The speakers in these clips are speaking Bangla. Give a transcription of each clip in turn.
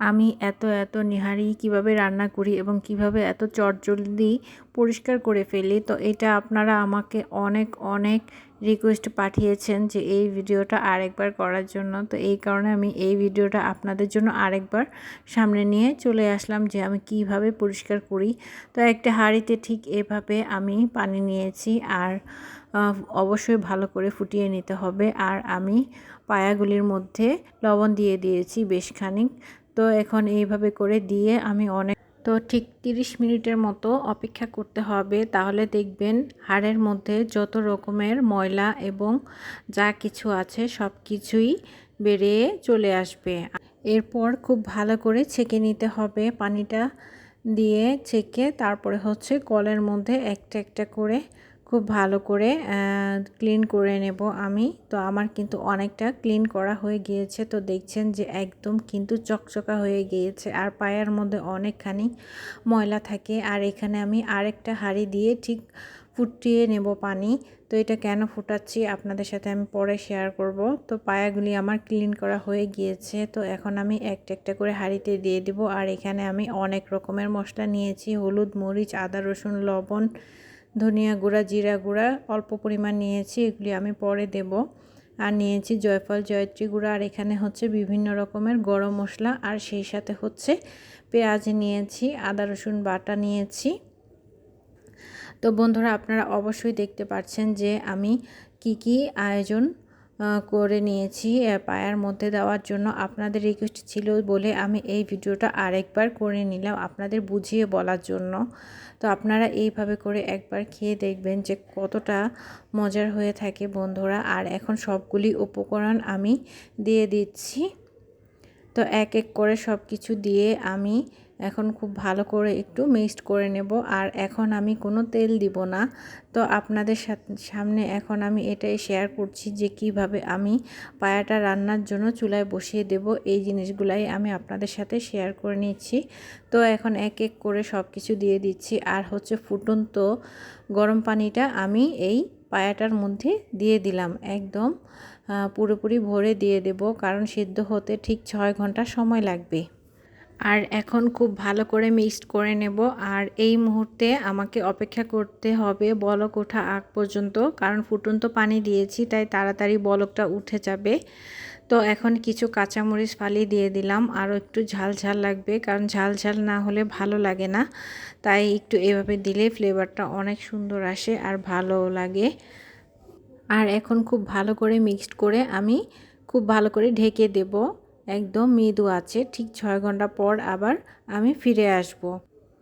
আমি এত এত নিহারি কীভাবে রান্না করি এবং কীভাবে এত চটজলদি পরিষ্কার করে ফেলি, তো এটা আপনারা আমাকে অনেক অনেক রিকোয়েস্ট পাঠিয়েছেন যে এই ভিডিওটা আরেকবার করার জন্য। তো এই কারণে আমি এই ভিডিওটা আপনাদের জন্য আরেকবার সামনে নিয়ে চলে আসলাম যে আমি কীভাবে পরিষ্কার করি। তো একটা হাঁড়িতে ঠিক এভাবে আমি পানি নিয়েছি আর অবশ্যই ভালো করে ফুটিয়ে নিতে হবে। আর আমি পায়াগুলির মধ্যে লবণ দিয়ে দিয়েছি বেশ খানিক। তো এখন এইভাবে করে দিয়ে আমি অনেক তো ঠিক 30 মিনিটের মতো অপেক্ষা করতে হবে। তাহলে দেখবেন হাড়ের মধ্যে যত রকমের ময়লা এবং যা কিছু আছে সব কিছুই বেরিয়ে চলে আসবে। এরপর খুব ভালো করে ছেঁকে নিতে হবে পানিটা দিয়ে ছেঁকে, তারপরে হচ্ছে কলের মধ্যে একটা একটা করে খুব ভালো করে ক্লিন করে নেব আমি। তো আমার কিন্তু অনেকটা ক্লিন করা হয়ে গিয়েছে। তো দেখছেন যে একদম কিন্তু চকচকা হয়ে গিয়েছে। আর পায়ের মধ্যে অনেকখানি ময়লা থাকে। আর এখানে আমি আরেকটা হাঁড়ি দিয়ে ঠিক ফুটিয়ে নেব পানি। তো এটা কেন ফুটাচ্ছি আপনাদের সাথে আমি পরে শেয়ার করব। তো পায়াগুলি আমার ক্লিন করা হয়ে গিয়েছে। তো এখন আমি একটা একটা করে হাঁড়িতে দিয়ে দিব। আর এখানে আমি অনেক রকমের মশলা নিয়েছি। হলুদ, মরিচ, আদা, রসুন, লবণ ধনিয়া গুঁড়া, জিরা গুঁড়া অল্প পরিমাণ নিয়েছি, এগুলি আমি পরে দেব। আর নিয়েছি জয়ফল, জয়ত্রী গুঁড়া, আর এখানে হচ্ছে বিভিন্ন রকমের গরম মশলা, আর সেই সাথে হচ্ছে পেঁয়াজ নিয়েছি, আদা, রসুন বাটা নিয়েছি। তো বন্ধুরা, আপনারা অবশ্যই দেখতে পাচ্ছেন যে আমি কি কি আয়োজন করে নিয়েছি পায়ার মধ্যে দেওয়ার জন্য। আপনাদের রিকোয়েস্ট ছিল বলে আমি এই ভিডিওটা আরেকবার করে নিলাম আপনাদের বুঝিয়ে বলার জন্য। তো আপনারা এইভাবে করে একবার খেয়ে দেখবেন যে কতটা মজার হয়ে থাকে বন্ধুরা। আর এখন সবগুলি উপকরণ আমি দিয়ে দিচ্ছি। তো এক এক করে সব কিছু দিয়ে আমি এখন খুব ভালো করে একটু মিক্সড করে নেব। আর এখন আমি কোনো তেল দিব না। তো আপনাদের সামনে এখন আমি এটাই শেয়ার করছি যে কীভাবে আমি পায়াটা রান্নার জন্য চুলায় বসিয়ে দেব। এই জিনিসগুলাই আমি আপনাদের সাথে শেয়ার করে নিচ্ছি। তো এখন এক এক করে সব কিছু দিয়ে দিচ্ছি। আর হচ্ছে ফুটন্ত গরম পানিটা আমি এই পায়াটার মধ্যে দিয়ে দিলাম। একদম পুরোপুরি ভরে দিয়ে দেব। কারণ সিদ্ধ হতে ঠিক ছয় ঘণ্টা সময় লাগবে। আর এখন খুব ভালো করে মিক্সড করে নেব। আর এই মুহূর্তে আমাকে অপেক্ষা করতে হবে বলক ওঠা আগ পর্যন্ত, কারণ ফুটন্ত পানি দিয়েছি, তাই তাড়াতাড়ি বলকটা উঠে যাবে। তো এখন কিছু কাঁচামরিচ ফালি দিয়ে দিলাম, আরও একটু ঝাল ঝাল লাগবে, কারণ ঝাল ঝাল না হলে ভালো লাগে না। তাই একটু এভাবে দিলে ফ্লেভারটা অনেক সুন্দর আসে আর ভালো লাগে। আর এখন খুব ভালো করে মিক্সড করে আমি খুব ভালো করে ঢেকে দেব। একদম মৃদু আছে, ঠিক ছয় ঘণ্টা পর আবার আমি ফিরে আসব।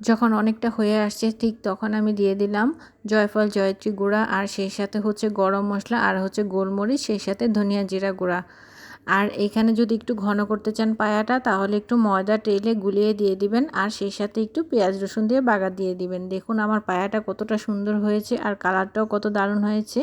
যখন অনেকটা হয়ে আসছে, ঠিক তখন আমি দিয়ে দিলাম জয়ফল, জয়ত্রী গুঁড়া আর সেই সাথে হচ্ছে গরম মশলা আর হচ্ছে গোলমরিচ, সেই সাথে ধনিয়া জিরা গুঁড়া। আর এখানে যদি একটু ঘন করতে চান পায়াটা, তাহলে একটু ময়দা টেলে গুলিয়ে দিয়ে দিবেন আর সেই সাথে একটু পেঁয়াজ রসুন দিয়ে বাগা দিয়ে দিবেন। দেখুন আমার পায়াটা কতটা সুন্দর হয়েছে আর কালারটাও কত দারুণ হয়েছে।